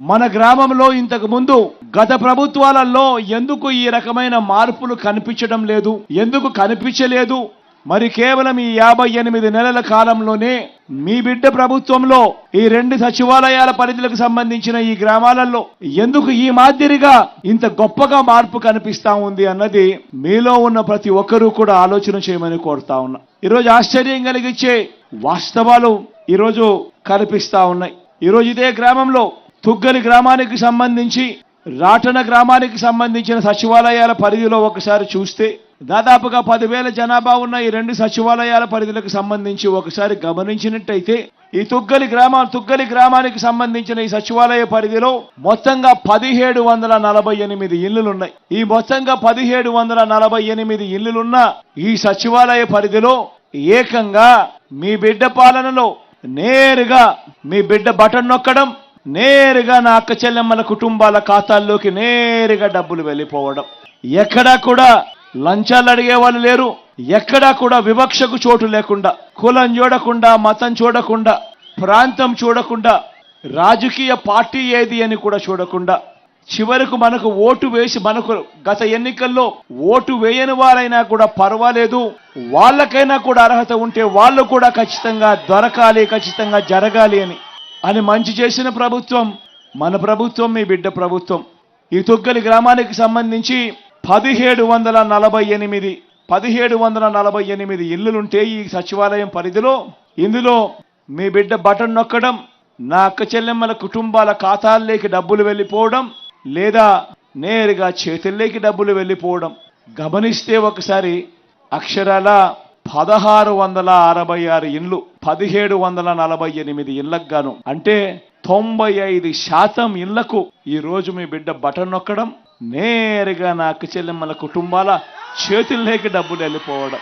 మన గ్రామంలో ఇంతకు ముందు గత ప్రభుత్వాలలో ఎందుకు ఈ రకమైన మార్పులు కనిపించడం లేదు? ఎందుకు కనిపించలేదు? మరి కేవలం ఈ యాభై ఎనిమిది నెలల కాలంలోనే మీ బిడ్డ ప్రభుత్వంలో ఈ రెండు సచివాలయాల పరిధులకు సంబంధించిన ఈ గ్రామాలలో ఎందుకు ఈ మాదిరిగా ఇంత గొప్పగా మార్పు కనిపిస్తా ఉంది అన్నది మీలో ఉన్న ప్రతి ఒక్కరూ కూడా ఆలోచన చేయమని కోరుతా ఉన్నా. ఈరోజు ఆశ్చర్యం కలిగించే వాస్తవాలు ఈరోజు కనిపిస్తా ఉన్నాయి. ఈరోజు ఇదే గ్రామంలో తుగ్గలి గ్రామానికి సంబంధించి రాటన గ్రామానికి సంబంధించిన సచివాలయాల పరిధిలో ఒకసారి చూస్తే దాదాపుగా పదివేల జనాభా ఉన్న ఈ రెండు సచివాలయాల పరిధులకు సంబంధించి ఒకసారి గమనించినట్టయితే ఈ తుగ్గలి గ్రామా తుగ్గలి గ్రామానికి సంబంధించిన ఈ సచివాలయ పరిధిలో మొత్తంగా పదిహేడు వందల నలభై ఎనిమిది ఇళ్ళులున్నాయి ఈ మొత్తంగా పదిహేడు వందల నలభై ఎనిమిది ఇళ్ళులున్న ఈ సచివాలయ పరిధిలో ఏకంగా మీ బిడ్డ పాలనలో నేరుగా మీ బిడ్డ బటన్ నొక్కడం నేరుగా నా అక్క చెల్లెమ్మల కుటుంబాల ఖాతాల్లోకి నేరుగా డబ్బులు వెళ్ళిపోవడం. ఎక్కడా కూడా లంచాలు అడిగే వాళ్ళు లేరు. ఎక్కడా కూడా వివక్షకు చోటు లేకుండా కులం చూడకుండా మతం చూడకుండా ప్రాంతం చూడకుండా రాజకీయ పార్టీ ఏది అని కూడా చూడకుండా చివరకు మనకు ఓటు వేసి మనకు గత ఎన్నికల్లో ఓటు వేయని వారైనా కూడా పర్వాలేదు. వాళ్ళకైనా కూడా అర్హత ఉంటే వాళ్ళు కూడా ఖచ్చితంగా దొరకాలి ఖచ్చితంగా జరగాలి అని. అని మంచి చేసిన ప్రభుత్వం మన ప్రభుత్వం మీ బిడ్డ ప్రభుత్వం. ఈ తొగ్గలి గ్రామానికి సంబంధించి పదిహేడు వందల నలభై ఎనిమిది పదిహేడు వందల నలభై ఎనిమిది ఇల్లులుంటే ఈ సచివాలయం పరిధిలో ఇందులో మీ బిడ్డ బటన్ నొక్కడం నా అక్క చెల్లెమ్మల కుటుంబాల ఖాతాల్లోకి డబ్బులు వెళ్ళిపోవడం లేదా నేరుగా చేతుల్లోకి డబ్బులు వెళ్ళిపోవడం. గమనిస్తే ఒకసారి అక్షరాల పదహారు వందల అరవై ఆరు ఇండ్లు పదిహేడు వందల నలభై ఎనిమిది ఇళ్ళకు గాను. అంటే తొంభై ఐదు శాతం ఇళ్ళకు ఈ రోజు మీ బిడ్డ బటన్ నొక్కడం నేరుగా నా అక్క చెల్లెమ్మల కుటుంబాల చేతుల్లోకి డబ్బులు వెళ్ళిపోవడం.